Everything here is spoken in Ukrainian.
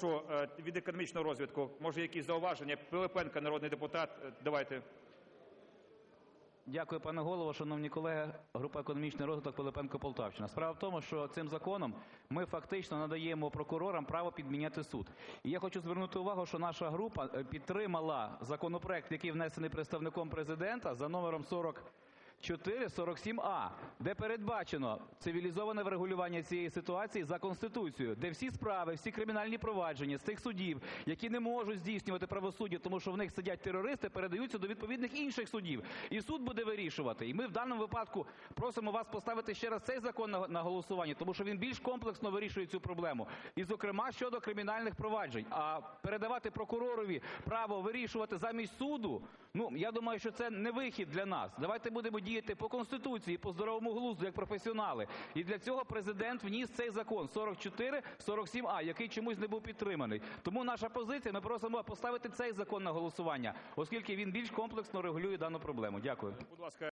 Що е, від економічного розвитку, може, якісь зауваження? Пилипенко, народний депутат, е, давайте. Дякую, пане голово. Шановні колеги, група "Економічний розвиток", Пилипенко, Полтавщина. Справа в тому, що цим законом ми фактично надаємо прокурорам право підміняти суд. І я хочу звернути увагу, що наша група е, підтримала законопроект, який внесений представником Президента за номером 4447а, де передбачено цивілізоване врегулювання цієї ситуації за Конституцією, де всі справи, всі кримінальні провадження з тих судів, які не можуть здійснювати правосуддя, тому що в них сидять терористи, передаються до відповідних інших судів. І суд буде вирішувати. І ми в даному випадку просимо вас поставити ще раз цей закон на- на голосування, тому що він більш комплексно вирішує цю проблему. І, зокрема, щодо кримінальних проваджень. А передавати прокуророві право вирішувати замість суду, ну, я думаю, що це не вихід для нас. Давайте будемо діяти по Конституції, по здоровому глузду, як професіонали. І для цього Президент вніс цей закон 4447а, який чомусь не був підтриманий. Тому наша позиція, ми просимо поставити цей закон на голосування, оскільки він більш комплексно регулює дану проблему. Дякую.